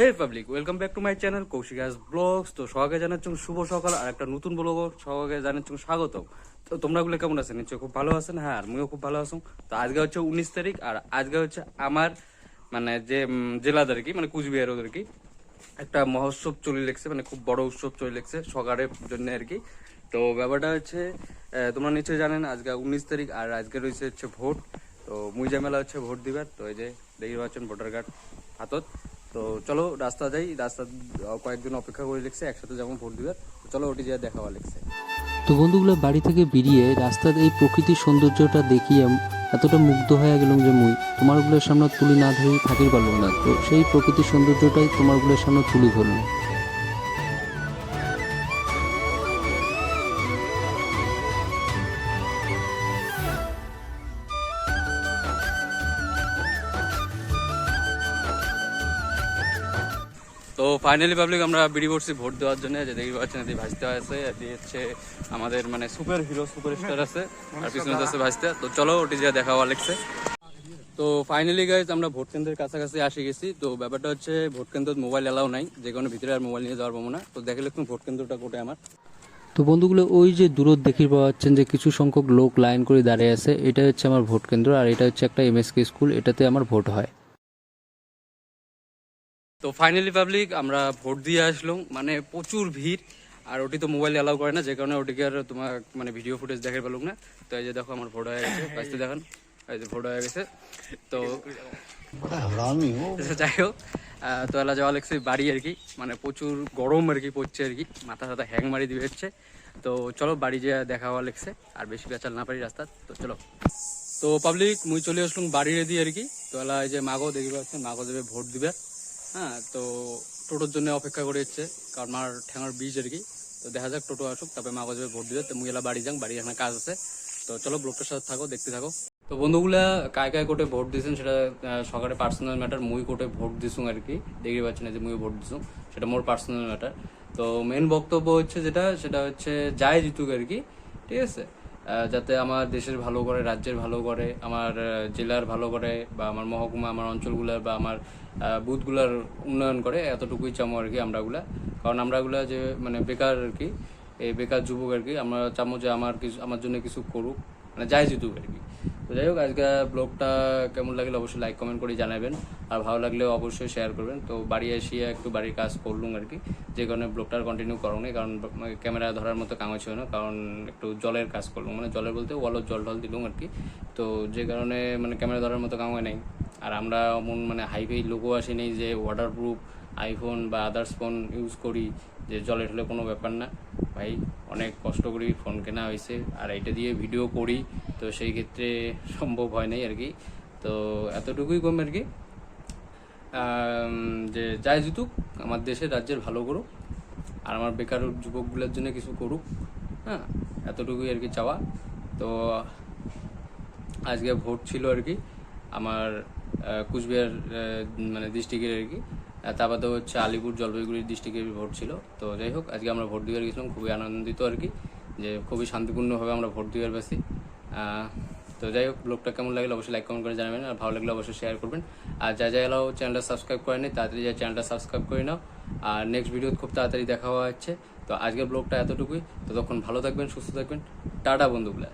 Hey public welcome back to my channel Kaushika's vlogs তো সবাইকে জানাচ্ছি শুভ সকাল, আর একটা নতুন ব্লগ সবাইকে জানাচ্ছি স্বাগত তো তোমরা গুলো কেমন আছেন? নিশ্চয়ই খুব ভালো আছেন? হ্যাঁ আর আমিও খুব ভালো আছো। তো আজকে হচ্ছে উনিশ তারিখ, আর আজকে হচ্ছে আমার মানে যে জেলাদের কি মানে কুচবিহার ওদের কি, একটা মহোৎসব চলে লেগছে মানে খুব বড় উৎসব চলে লেগছে সকালের জন্য আর কি। তো ব্যাপারটা হচ্ছে তোমরা নিশ্চয়ই জানেন, আজকে উনিশ তারিখ, আর আজকে রয়েছে হচ্ছে ভোট। তো মুই মেলা হচ্ছে ভোট দিবার। তো এই যে দেখি পাচ্ছেন ভোটার কার্ড হাতত। তো চলো রাস্তা যাই, রাস্তা কয়েকজন অপেক্ষা করে লিখছে, একসাথে যেমন ভোট দিবে। চলো ওটি যা হওয়া লিখছে। তো বন্ধুগুলো, বাড়ি থেকে বেরিয়ে রাস্তার এই প্রকৃতির সৌন্দর্যটা দেখিয়ে এতটা মুগ্ধ হয়ে গেলাম যে মুই। তোমারগুলোর সামনে তুলি না ধরে থাকির পারলাম না। তো সেই প্রকৃতির সৌন্দর্যটাই তোমারগুলোর সামনে তুলি ধরলাম। তো ফাইনালি পাবলিক আমরা বিড়ি পড়ছি ভোট দেওয়ার জন্য যে দেখি পাচ্ছেন এদিকে ভাজতে আছে এদিকে হচ্ছে আমাদের মানে সুপার হিরো সুপার স্টার আছে আর পিছনে আছে ভাজতে তো চলো ওটি যা দেখাওয়া লিখছে তো ফাইনালি গাইজ আমরা ভোট কেন্দ্রের কাছাকাছি আসে গেছি। তো ব্যাপারটা হচ্ছে ভোট কেন্দ্র মোবাইল এলাও নাই যে কোনো ভিতরে আর মোবাইল নিয়ে যাওয়ার পাবো না। তো দেখলে তুমি ভোট কেন্দ্রটা কোটে আমার। তো বন্ধুগুলো ওই যে দূরত দেখি পাওয়া যাচ্ছেন যে কিছু সংখ্যক লোক লাইন করে দাঁড়িয়ে আছে এটা হচ্ছে আমার ভোট কেন্দ্র আর এটা হচ্ছে একটা এমএসকে স্কুল এটাতে আমার ভোট হয়। তো ফাইনালি পাবলিক আমরা ভোট দিয়ে আসলাম। মানে প্রচুর ভিড় আর ওটি তো মোবাইল অ্যালাউ করে না যে কারণে ওটিকে আর তোমার মানে ভিডিও ফুটেজ দেখাতে পেলাম না। তো এই যে দেখো আমার ভোট হয়ে গেছে বাঁচতে দেখান এই যে ভোট হয়ে গেছে। তো যাই হোক তো এলা যাওয়া লাগছে বাড়ি আর কি মানে প্রচুর গরম আর কি পড়ছে আর কি মাথা সাথা হ্যাং মারি দিয়ে হচ্ছে। তো চলো বাড়ি যে দেখা হওয়া লাগছে আর বেশি বেচাল না পারি রাস্তা তো চলো। তো পাবলিক মুই চলে আসলাম বাড়ি রেডি আর কি। তো এলা এই যে মাগো দেখবে মাগো দেবে ভোট দিবে। হ্যাঁ তো টোটোর জন্য অপেক্ষা করে হচ্ছে কারণ আমার ঠ্যাঙার বীজ আর কি। তো দেখা যাক টোটো আসুক, তারপরে মা যাবে ভোট দিবে। তো মুই এলা বাড়ি যাং, বাড়ি এখানে কাজ আছে। তো চলো ব্লগটার সাথে থাকো, দেখতে থাকো। তো বন্ধুগুলা, কায় কায় কোটে ভোট দিয়েছেন সেটা সকালে পার্সোনাল ম্যাটার মুই কোটে ভোট দিছুং আর কি। দেখতে পাচ্ছি না যে মুই ভোট দিছুং সেটা মোর পার্সোনাল ম্যাটার তো মেন বক্তব্য হচ্ছে যেটা, সেটা হচ্ছে যায় জিতুক আর কি, ঠিক আছে? যাতে আমার দেশের ভালো করে, রাজ্যের ভালো করে, আমার জেলার ভালো করে বা আমার মহকুমা, আমার অঞ্চলগুলার বা আমার বুথগুলার উন্নয়ন করে, এতটুকুই চামো আর কি আমরাগুলা। কারণ আমরাগুলা যে মানে বেকার আর কি, এই বেকার যুবক আর কি, আমরা চামো যে আমার কিছু, আমার জন্য কিছু করুক মানে যাই জিতুক আর কি। তো যাই হোক, আজকে ব্লগটা কেমন লাগলে অবশ্যই লাইক কমেন্ট করে জানাবেন। আর ভালো লাগলে অবশ্যই শেয়ার করবেন। তো বাড়ি এসিয়ে একটু বাড়ির কাজ করলুম আর কি। যে কারণে ব্লগটার কন্টিনিউ করো নি কারণ ক্যামেরা ধরার মতো কামা ছিল না, কারণ একটু জলের কাজ করলুম। মানে জলের বলতে ওয়ালত জল টল দিলুম আর কি। তো যে কারণে মানে ক্যামেরা ধরার মতো কামা নেই। আর আমরা এমন মানে হাইফাই লোগো আসেনি যে ওয়াটারপ্রুফ আইফোন বা আদার্স ফোন ইউজ করি যে জলে ঠলে কোনো ব্যাপার না। ভাই, অনেক কষ্ট করি ফোন কেনা হয়েছে আর এটা দিয়ে ভিডিও করি, তো সেই ক্ষেত্রে সম্ভব হয় নাই আর কি। তো এতটুকুই কম আর কি। যে যাই জিতুক, আমার দেশে রাজ্যের ভালো করুক, আর আমার বেকার যুবকগুলোর জন্য কিছু করুক হ্যাঁ এতটুকুই আর কি চাওয়া। তো আজকে ভোট ছিল আর কি, আমার কুচবিহার মানে ডিস্ট্রিক্টের আর কি। তা বাদেও হচ্ছে আলিপুর জলপাইগুড়ি ডিস্ট্রিক্টের ভোট ছিল। তো যাই হোক আজকে আমরা ভোট দিবার গেছিলাম খুবই আনন্দিত আর কি যে খুবই শান্তিপূর্ণভাবে আমরা ভোট পাচ্ছি আহ, তো যাই হোক ব্লগটা কেমন লাগলে অবশ্যই লাইক কমেন্ট করে জানাবেন আর ভালো লাগলে অবশ্যই শেয়ার করবেন। আর যা যা এলাও চ্যানেলটা সাবস্ক্রাইব করেনি তাড়াতাড়ি যা চ্যানেলটা সাবস্ক্রাইব করে নাও। আর নেক্সট ভিডিও খুব তাড়াতাড়ি দেখা হওয়া হচ্ছে। তো আজকের ব্লগটা এতটুকুই। ততক্ষণ ভালো থাকবেন সুস্থ থাকবেন। টাটা বন্ধুগুলা।